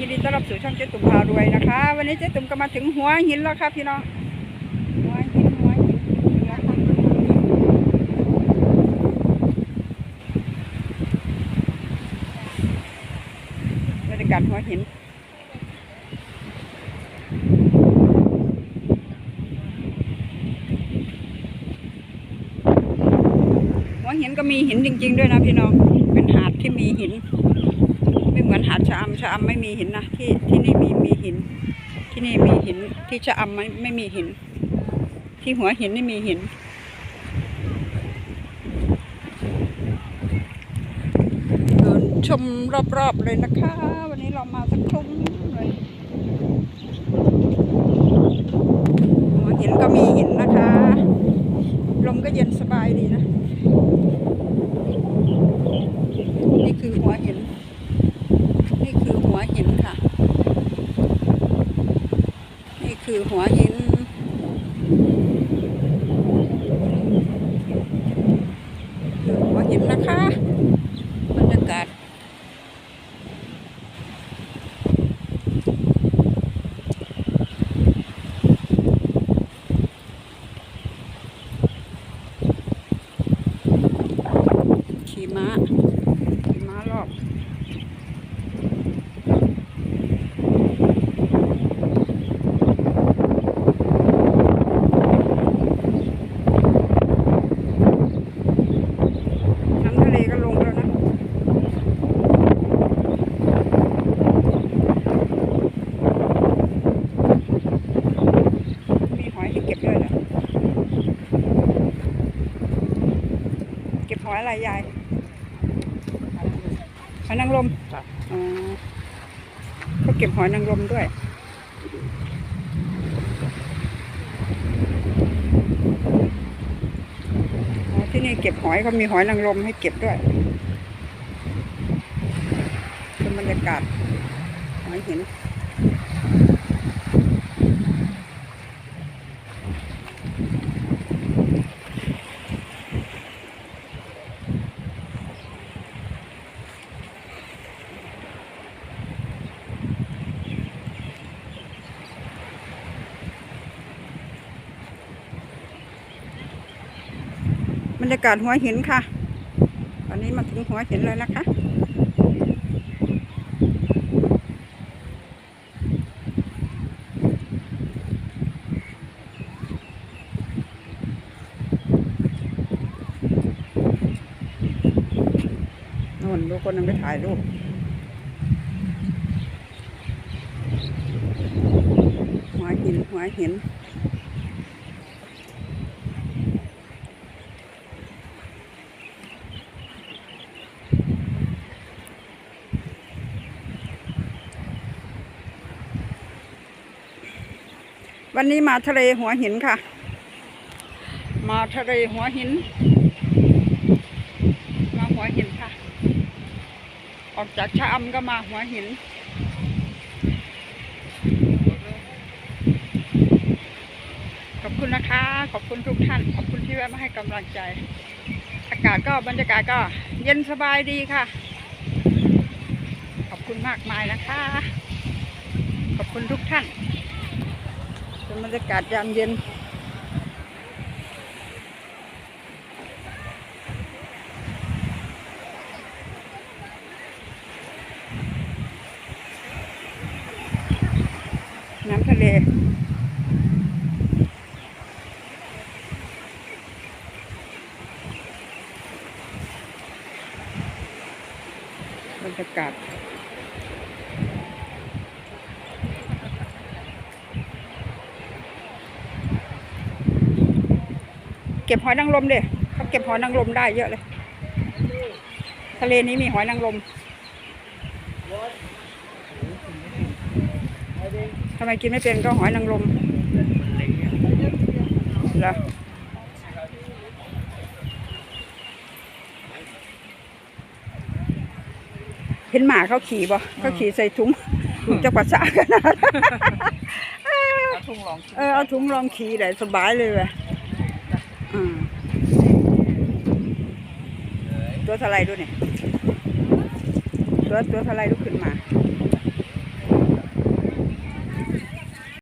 ยินดีต้อนรับสู่ช่องเจ๊ตุ่มพารวยนะคะ วันนี้เจ๊ตุ่มก็มาถึงหัวหินแล้วค่ะพี่น้องหัวหินหัวหินนะคะบรรยากาศหัวหินหัวหินก็มีหินจริง ๆ ด้วยนะพี่น้องเป็นหาดที่มีหิน ไม่เหมือนหาดชะอำชะอำไม่มีหินนะที่ที่นี่มีมีหิน ที่นี่มีหินที่ชะอำไม่ไม่มีหิน ที่หัวหินนี่มีหินเดินชมรอบๆเลยนะคะ วันนี้เรามาสักทุ่มเลยหัวหินก็มีหินนะคะ ลมก็เย็นสบายดีนะ นี่คือหัวหินค่ะ นี่ คือหัวหินคือหัวหินนะคะบรรยากาศขี่ม้า ขี่ม้ารอบ น้ำทะเลก็ลงแล้วนะ มีหอยให้เก็บด้วยเหรอ เก็บ หอยอะไรยายหอยนางรมครับอ๋อเขาเก็บหอยนางรมด้วยอ๋อที่นี่เก็บหอยเขามีหอยนางรมให้เก็บด้วยเป็นบรรยากาศหอยหิน ยากาศหัวหินค่ะ ตอนนี้มาถึงหัวหินแล้วนะคะ นู่นดูคนนึงไปถ่ายรูปหัวหินหัวหิน วันนี้มาทะเลหัวหินค่ะ มาทะเลหัวหิน มาหัวหินค่ะ ออกจากชะอำก็มาหัวหิน ขอบคุณนะคะ ขอบคุณทุกท่าน ขอบคุณที่แวะมาให้กำลังใจ อากาศก็บรรยากาศก็ เย็นสบายดีค่ะ ขอบคุณมากมายนะคะ ขอบคุณทุกท่าน เป็นบรรยากาศยามเย็นน้ำทะเลบรรยากาศ ก็บหอยนางรมเด้เขาเก็บหอยนางรมได้เยอะเลย ทะเลนี้มีหอยนางรมทำไมกินไม่เป็นก็หอยนางรมเหรอเห็นหมาเขาขี่บ่เขาขี่ใส่ถุงถุงจะปัสสาวะกันนะเอาทุ่งลองเออเอาถุงรองขี่ได้สบายเลยว่ะอืม ตัวทลายดูเนี่ยตัวตัวทลายดูขึ้นมา